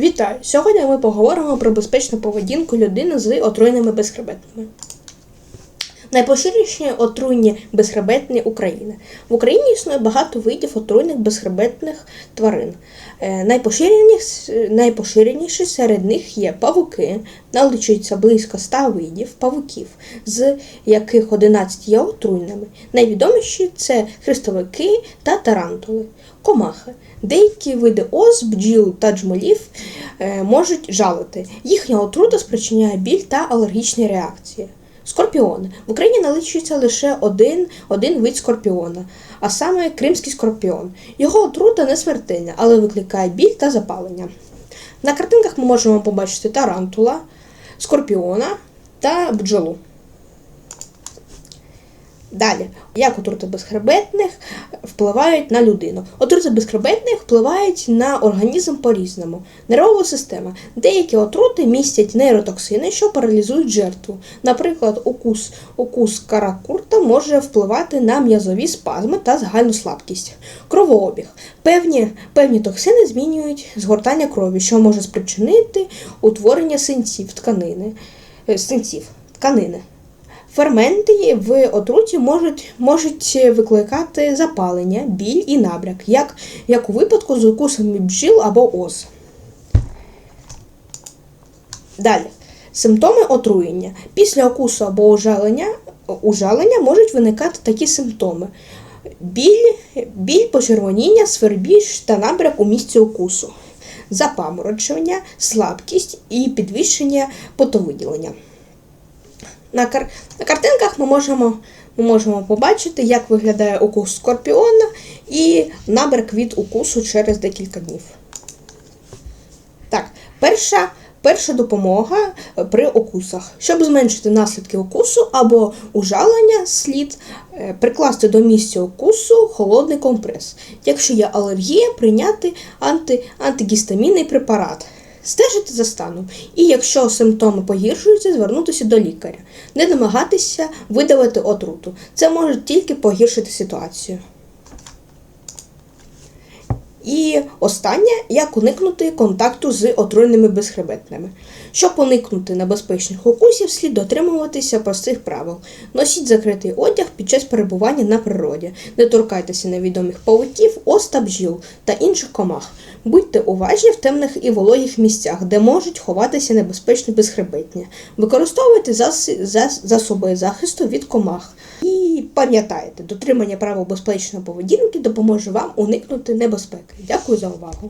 Вітаю! Сьогодні ми поговоримо про безпечну поведінку людини з отруєними безхребетними. Найпоширеніші отруйні безхребетні України. В Україні існує багато видів отруйних безхребетних тварин. Е, Найпоширеніші серед них є павуки, налічується близько 100 видів павуків, з яких 11 є отруйними. Найвідоміші це хрестовики та тарантули. Комахи. Деякі види ос, бджіл та джмелів е, можуть жалити. Їхня отрута спричиняє біль та алергічні реакції. Скорпіони. В Україні налічується лише один, один вид скорпіона, а саме кримський скорпіон. Його отрута не смертельна, але викликає біль та запалення. На картинках ми можемо побачити тарантула, скорпіона та бджолу. Далі, як отрути безхребетних впливають на людину? Отрути безхребетних впливають на організм по-різному. Нервова система. Деякі отрути містять нейротоксини, що паралізують жертву. Наприклад, укус, укус каракурта може впливати на м'язові спазми та загальну слабкість. Кровообіг. Певні, певні токсини змінюють згортання крові, що може спричинити утворення синців тканини. е, Синців тканини. Ферменти в отруті можуть, можуть викликати запалення, біль і набряк, як, як у випадку з укусами бджіл або ос. Далі. Симптоми отруєння. Після укусу або ужалення, ужалення можуть виникати такі симптоми: біль, біль, почервоніння, свербіж та набряк у місці укусу, запаморочення, слабкість і підвищення потовиділення. На, кар... на картинках ми можемо, ми можемо побачити, як виглядає укус скорпіона і набряк від укусу через декілька днів. Так, перша, перша допомога е, при укусах. Щоб зменшити наслідки укусу або ужалення, слід е, прикласти до місця укусу холодний компрес. Якщо є алергія, прийняти анти, антигістамінний препарат. Стежити за станом, і якщо симптоми погіршуються, звернутися до лікаря, не намагатися видавити отруту. Це може тільки погіршити ситуацію. І останнє, як уникнути контакту з отруєними безхребетними. Щоб уникнути небезпечних укусів, слід дотримуватися простих правил. Носіть закритий одяг під час перебування на природі, не торкайтеся невідомих павуків, ос та та інших комах. Будьте уважні в темних і вологих місцях, де можуть ховатися небезпечні безхребетні. Використовуйте зас- зас- засоби захисту від комах. І пам'ятайте, дотримання правил безпечної поведінки допоможе вам уникнути небезпеки. Дякую за увагу.